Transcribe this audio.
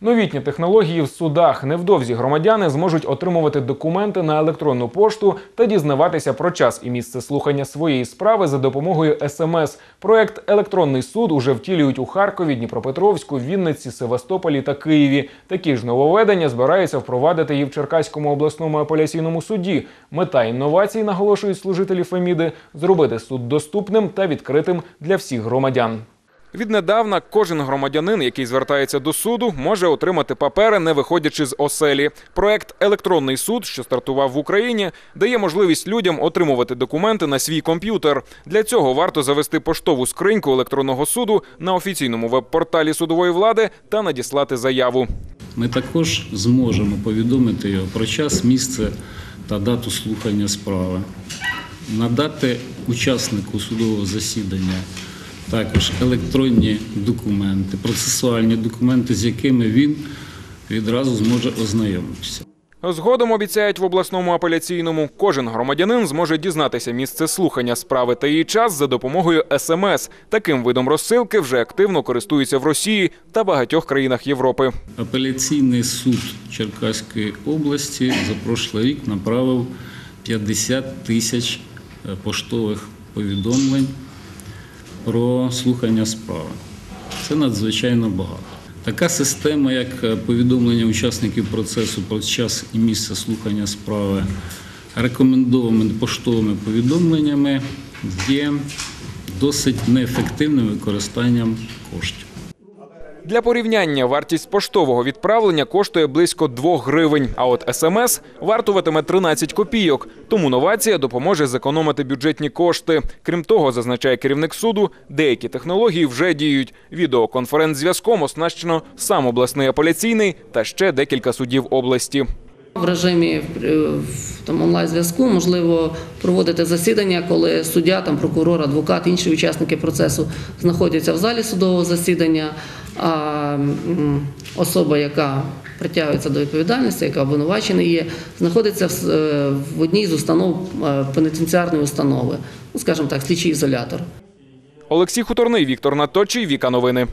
Новітні технології в судах невдовзі громадяни зможуть отримувати документи на електронну пошту та дізнаватися про час і місце слухання своєї справи за допомогою смс. Проект Електронний суд уже втілюють у Харкові, Дніпропетровську, Вінниці, Севастополі та Києві. Такі ж нововведення збираються впровадити і в Черкаському обласному апеляційному суді. Мета інновацій, наголошують служителі Феміди, зробити суд доступним та відкритим для всіх громадян. Віднедавна кожен громадянин, який звертається до суду, може отримати папери, не виходячи з оселі. Проект Електронний суд, що стартував в Україні, дає можливість людям отримувати документи на свій комп'ютер. Для цього варто завести поштову скриньку електронного суду на офіційному веб-порталі судової влади та надіслати заяву. Ми також зможемо повідомити його про час, місце та дату слухання справи, надати учаснику судового засідання також електронні документи, процесуальні документи, з якими він відразу зможе ознайомитися. Згодом обіцяють в обласному апеляційному, кожен громадянин зможе дізнатися місце слухання справи та її час за допомогою смс. Таким видом розсилки вже активно користуються в Росії та багатьох країнах Європи. Апеляційний суд Черкаської області за прошлий рік направив 50 тисяч е, поштових повідомлень про слухання справи. Це надзвичайно багато. Така система, як е, повідомлення учасників процесу про час і місце слухання справи рекомендованими поштовими повідомленнями, є досить неефективним використанням коштів. Для порівняння вартість поштового відправлення коштує близько 2 гривень, а от смс вартуватиме 13 копійок. Тому новація допоможе зекономити бюджетні кошти. Крім того, зазначає керівник суду, деякі технології вже діють. Відеоконференц-зв'язком оснащено сам обласний апеляційний та ще декілька судів області. В режимі е, онлайн зв'язку можливо проводити засідання, коли суддя, там прокурор, адвокат, інші учасники процесу знаходяться в залі судового засідання. А особа, яка притягується до відповідальності, яка обвинувачена є, знаходиться в, е, одній з установ е, пенітенціарної установи, ну скажімо так, слідчий ізолятор. Олексій Хуторний, Віктор Наточий, Віка Новини.